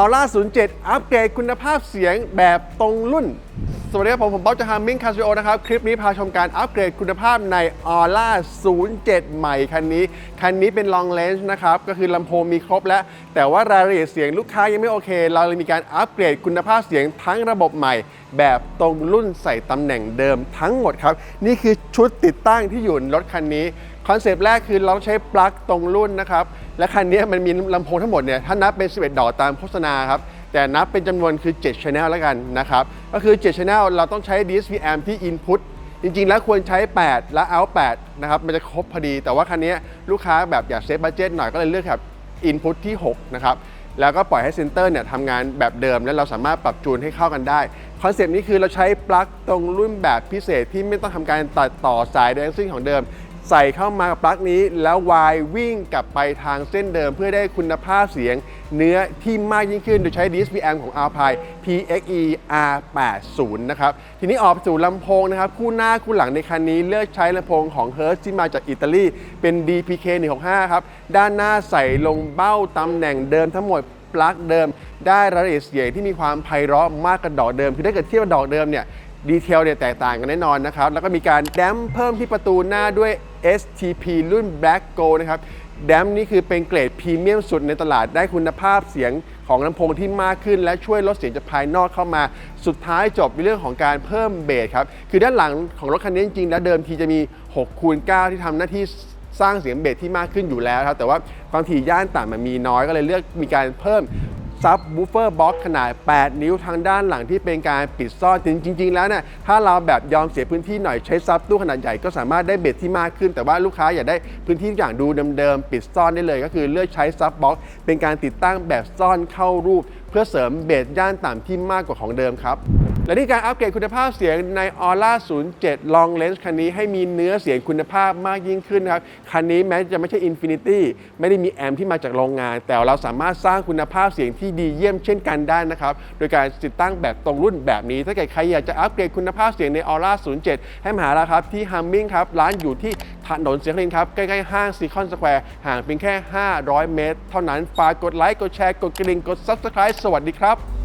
Aura 07 อัปเกรดคุณภาพเสียงแบบตรงรุ่น วัสดีครับผมผมบ๊อบจากฮามิงคาซิโอนะครับ คลิปนี้พาชมการอัปเกรดคุณภาพใน Aura 07 ใหม่คันนี้ คันนี้เป็น long range นะครับ ก็คือลำโพงมีครบแล้ว แต่ว่ารายละเอียดเสียงลูกค้ายังไม่โอเค เราเลยมีการอัปเกรดคุณภาพเสียงทั้งระบบใหม่ แบบตรงรุ่นใส่ตำแหน่งเดิมทั้งหมดครับ นี่คือชุดติดตั้งที่อยู่ในรถคันนี้คอนเซปต์แรกคือเราใช้ปลั๊กตรงรุ่นนะครับและคันนี้มันมีลำโพงทั้งหมดเนี่ยถ้านับเป็น11ดอกตามโฆษณาครับ แต่นับเป็นจำนวนคือ 7 Channel แล้วกันนะครับ ก็คือ 7 Channel เราต้องใช้ DSP amp ที่ Input จริงๆ แล้วควรใช้ 8 และ out 8นะครับ มันจะครบพอดี แต่ว่าคันนี้ลูกค้าแบบอยากเซฟบั d เจ็ตหน่อยก็เลยเลือกแบบ Input ที่ 6 นะครับแล้วก็ปล่อยให้เซนเตอร์เนี่ยทำงานแบบเดิม แล้วเราสามารถปรับจูนให้เข้ากันได้ คอนเซปต์นี้คือเราใช้ปลั๊กตรงรุ่นแบบพิเศษที่ไม่ต้องทำการตัดต่อสายใดทั้งสิ้นของเดิม ใส่เข้ามากับปลั๊กนี้ แล้ววายวิ่งกลับไปทางเส้นเดิม เพื่อได้คุณภาพเสียงเนื้อที่มากยิ่งขึ้นโดยใช้ DSPM ของ Alpine PXE R80 นะครับ ทีนี้ออกสู่ลำโพงนะครับ คู่หน้าคู่หลังในคันนี้เลือกใช้ลำโพงของ Hertz ที่มาจากอิตาลีเป็น DPK 165ครับ ด้านหน้าใส่ลงเบ้าตำแหน่งเดิมทั้งหมดปลั๊กเดิมได้รายละเอียดเสียงที่มีความไพเราะมากกว่าดอกเดิม คือถ้าเกิดเทียบกับดอกเดิมเนี่ย ดีเทลเนี่ยแตกต่างกันแน่นอนนะครับ แล้วก็มีการแดมเพิ่มที่ประตูหน้าด้วย STP รุ่น Black Gold นะครับแดมนี่คือเป็นเกรดพรีเมียมสุดในตลาดได้คุณภาพเสียงของลำโพงที่มากขึ้น และช่วยลดเสียงจากภายนอกเข้ามา สุดท้ายจบในเรื่องของการเพิ่มเบสครับ คือด้านหลังของรถคันนี้จริงๆ แล้วเดิมทีจะมี 6 คูณ 9 ที่ทำหน้าที่สร้างเสียงเบสที่มากขึ้นอยู่แล้วครับ แต่ว่าความถี่ย่านต่ำมันมีน้อยก็เลยเลือกมีการเพิ่ม ซับบูฟเฟอร์บ็อกขนาด 8 นิ้วทางด้านหลังที่เป็นการปิดซ่อนจริง ๆ แล้วเนี่ยถ้าเราแบบยอมเสียพื้นที่หน่อยใช้ซับตู้ขนาดใหญ่ก็สามารถได้เบสที่มากขึ้น แต่ว่าลูกค้าอยากได้พื้นที่ทุกอย่างดูเดิมๆปิดซ่อนได้เลย ก็คือเลือกใช้ซับบ็อกเป็นการติดตั้งแบบซ่อนเข้ารูป เพื่อเสริมเบสย่านต่ำที่มากกว่าของเดิมครับ และนี่การอัปเกรดคุณภาพเสียงใน Aura 07 Long Range คันนี้ให้มีเนื้อเสียงคุณภาพมากยิ่งขึ้นนะครับ คันนี้แม้จะไม่ใช่ Infinity ไม่ได้มีแอมป์ที่มาจากโรงงาน แต่เราสามารถสร้างคุณภาพเสียงที่ดีเยี่ยมเช่นกันได้นะครับ โดยการติดตั้งแบบตรงรุ่นแบบนี้ ถ้าเกิดใครอยากจะอัปเกรดคุณภาพเสียงใน Aura 07 ให้มาหาเราครับที่ Humming ครับร้านอยู่ที่ถนนเสียงรินครับใกล้ๆห้างซีคอนสแควร์ห่างเพียงแค่ 500 เมตร เท่านั้นฝากกดไลค์กดแชร์กดกระดิ่งกด Subscribe สวัสดีครับ